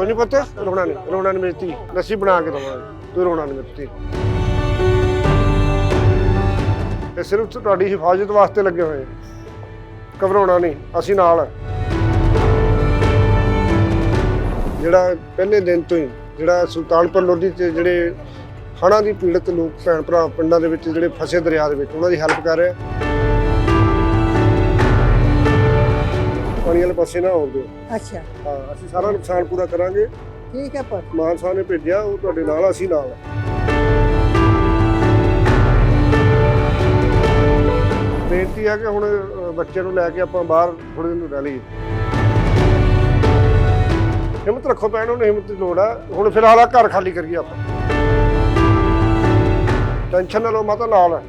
ਕੋਈ ਨਹੀਂ ਪੁੱਤ, ਰੋਣਾ ਨਹੀਂ ਰੋਣਾ ਨਹੀਂ ਮੇਰੀ ਲੱਸੀ ਬਣਾ ਕੇ ਦਵਾਂਗੇ ਤੂੰ ਰੋਣਾ ਨਹੀਂ ਮੇਰੀ ਇਹ ਸਿਰਫ ਤੁਹਾਡੀ ਹਿਫਾਜ਼ਤ ਵਾਸਤੇ ਲੱਗੇ ਹੋਏ। ਘਬਰਾਉਣਾ ਨਹੀਂ ਅਸੀਂ ਨਾਲ ਜਿਹੜਾ ਪਹਿਲੇ ਦਿਨ ਤੋਂ ਹੀ, ਜਿਹੜਾ ਸੁਲਤਾਨਪੁਰ ਲੋਧੀ ਤੇ ਜਿਹੜੇ ਹੜ੍ਹਾਂ ਦੀ ਪੀੜਤ ਲੋਕ, ਭੈਣ ਭਰਾ ਪਿੰਡਾਂ ਦੇ ਵਿੱਚ ਜਿਹੜੇ ਫਸੇ ਦਰਿਆ ਦੇ ਵਿੱਚ, ਉਹਨਾਂ ਦੀ ਹੈਲਪ ਕਰ ਰਿਹਾ। ਪਾਣੀ ਵਾਲੇ ਪਾਸੇ ਨਾ ਆਉਣ ਦਿਓ। ਅੱਛਾ। ਹਾਂ ਅਸੀਂ ਸਾਰਾ ਨੁਕਸਾਨ ਪੂਰਾ ਕਰਾਂਗੇ। ਠੀਕ ਹੈ ਪੁੱਤ। ਮਾਨ ਸਾਹਿਬ ਨੇ ਭੇਜਿਆ ਉਹ ਤੁਹਾਡੇ ਨਾਲ ਆ, ਅਸੀਂ ਨਾਲ ਆ। ਬੇਨਤੀ ਹੈ ਕਿ ਹੁਣ ਬੱਚੇ ਨੂੰ ਲੈ ਕੇ ਆਪਾਂ ਬਾਹਰ ਥੋੜੇ ਦਿਨ ਰਹਿ ਲਈਏ। ਹਿੰਮਤ ਰੱਖੋ ਭੈਣ ਉਹਨੂੰ ਹਿੰਮਤ ਦੀ ਲੋੜ ਆ। ਹੁਣ ਫਿਲਹਾਲ ਆ ਘਰ ਖਾਲੀ ਕਰੀਏ ਆਪਾਂ। ਟੈਨਸ਼ਨ ਨਾ ਲਓ ਮਾਤਾ ਨਾਲ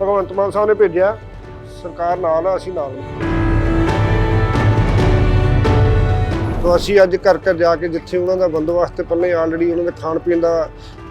ਭਗਵੰਤ ਮਾਨ ਸਾਹਿਬ ਨੇ ਭੇਜਿਆ ਸਰਕਾਰ ਨਾਲ ਆ ਅਸੀਂ ਨਾਲ ਤੋ ਅਸੀਂ ਅੱਜ ਘਰ ਘਰ ਜਾ ਕੇ ਜਿੱਥੇ ਉਹਨਾਂ ਦਾ ਬੰਦੋਬਸਤ ਪਹਿਲਾਂ ਆਲਰੇਡੀ ਉਹਨਾਂ ਦੇ ਖਾਣ ਪੀਣ ਦਾ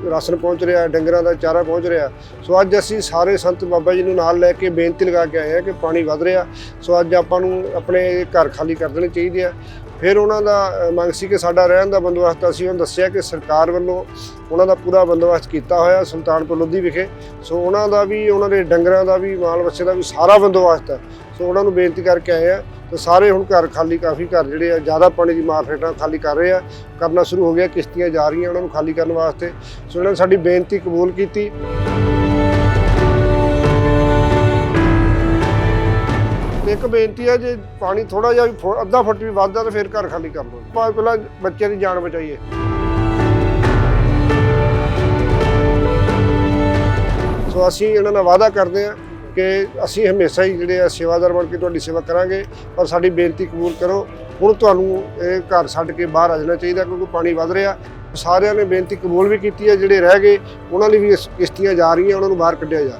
ਰਾਸ਼ਨ ਪਹੁੰਚ ਰਿਹਾ, ਡੰਗਰਾਂ ਦਾ ਚਾਰਾ ਪਹੁੰਚ ਰਿਹਾ। ਸੋ ਅੱਜ ਅਸੀਂ ਸਾਰੇ ਸੰਤ ਬਾਬਾ ਜੀ ਨੂੰ ਨਾਲ ਲੈ ਕੇ ਬੇਨਤੀ ਲਗਾ ਕੇ ਆਏ ਹਾਂ ਕਿ ਪਾਣੀ ਵੱਧ ਰਿਹਾ। ਸੋ ਅੱਜ ਆਪਾਂ ਨੂੰ ਆਪਣੇ ਘਰ ਖਾਲੀ ਕਰ ਦੇਣੇ ਚਾਹੀਦੇ ਆ। ਫਿਰ ਉਹਨਾਂ ਦਾ ਮੰਗ ਸੀ ਕਿ ਸਾਡਾ ਰਹਿਣ ਦਾ ਬੰਦੋਬਸਤ, ਅਸੀਂ ਉਹਨਾਂ ਦੱਸਿਆ ਕਿ ਸਰਕਾਰ ਵੱਲੋਂ ਉਹਨਾਂ ਦਾ ਪੂਰਾ ਬੰਦੋਬਸਤ ਕੀਤਾ ਹੋਇਆ ਸੁਲਤਾਨਪੁਰ ਲੋਧੀ ਵਿਖੇ। ਸੋ ਉਹਨਾਂ ਦਾ ਵੀ, ਉਹਨਾਂ ਦੇ ਡੰਗਰਾਂ ਦਾ ਵੀ, ਮਾਲ ਬੱਚੇ ਦਾ ਵੀ ਸਾਰਾ ਬੰਦੋਬਸਤ ਹੈ ਸੋ ਉਹਨਾਂ ਨੂੰ ਬੇਨਤੀ ਕਰਕੇ ਆਏ ਆ ਤੇ ਸਾਰੇ ਹੁਣ ਘਰ ਖਾਲੀ ਕਾਫੀ ਘਰ ਜਿਹੜੇ ਆ, ਜ਼ਿਆਦਾ ਪਾਣੀ ਦੀ ਮਾਰ ਹੇਠਾਂ ਖਾਲੀ ਕਰ ਰਹੇ ਆ। ਕਰਨਾ ਸ਼ੁਰੂ ਹੋ ਗਿਆ, ਕਿਸ਼ਤੀਆਂ ਜਾ ਰਹੀਆਂ ਉਹਨਾਂ ਨੂੰ ਖਾਲੀ ਕਰਨ ਵਾਸਤੇ। ਸੋ ਇਹਨਾਂ ਨੇ ਸਾਡੀ ਬੇਨਤੀ ਕਬੂਲ ਕੀਤੀ। ਇੱਕ ਬੇਨਤੀ ਹੈ ਜੇ ਪਾਣੀ ਥੋੜਾ ਜਿਹਾ ਵੀ ਫੁ- ਅੱਧਾ ਫੁੱਟ ਵੀ ਵੱਧਦਾ ਤਾਂ ਫਿਰ ਘਰ ਖਾਲੀ ਕਰ ਲਓ। ਭਾਵੇਂ ਪਹਿਲਾਂ ਬੱਚਿਆਂ ਦੀ ਜਾਨ ਬਚਾਈਏ। ਸੋ ਅਸੀਂ ਇਹਨਾਂ ਨਾਲ ਵਾਅਦਾ ਕਰਦੇ ਹਾਂ ਕਿ ਅਸੀਂ ਹਮੇਸ਼ਾ ਹੀ ਜਿਹੜੇ ਆ ਸੇਵਾਦਾਰ ਬਣ ਕੇ ਤੁਹਾਡੀ ਸੇਵਾ ਕਰਾਂਗੇ, ਪਰ ਸਾਡੀ ਬੇਨਤੀ ਕਬੂਲ ਕਰੋ, ਹੁਣ ਤੁਹਾਨੂੰ ਇਹ ਘਰ ਛੱਡ ਕੇ ਬਾਹਰ ਆ ਜਾਣਾ ਚਾਹੀਦਾ ਕਿਉਂਕਿ ਪਾਣੀ ਵੱਧ ਰਿਹਾ। ਸਾਰਿਆਂ ਨੇ ਬੇਨਤੀ ਕਬੂਲ ਵੀ ਕੀਤੀ ਹੈ, ਜਿਹੜੇ ਰਹਿ ਗਏ, ਉਹਨਾਂ ਲਈ ਵੀ ਇਸ- ਕਿਸ਼ਤੀਆਂ ਜਾ ਰਹੀਆਂ, ਉਹਨਾਂ ਨੂੰ ਬਾਹਰ ਕੱਢਿਆ ਜਾ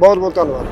ਬਹੁਤ ਬਹੁਤ ਧੰਨਵਾਦ।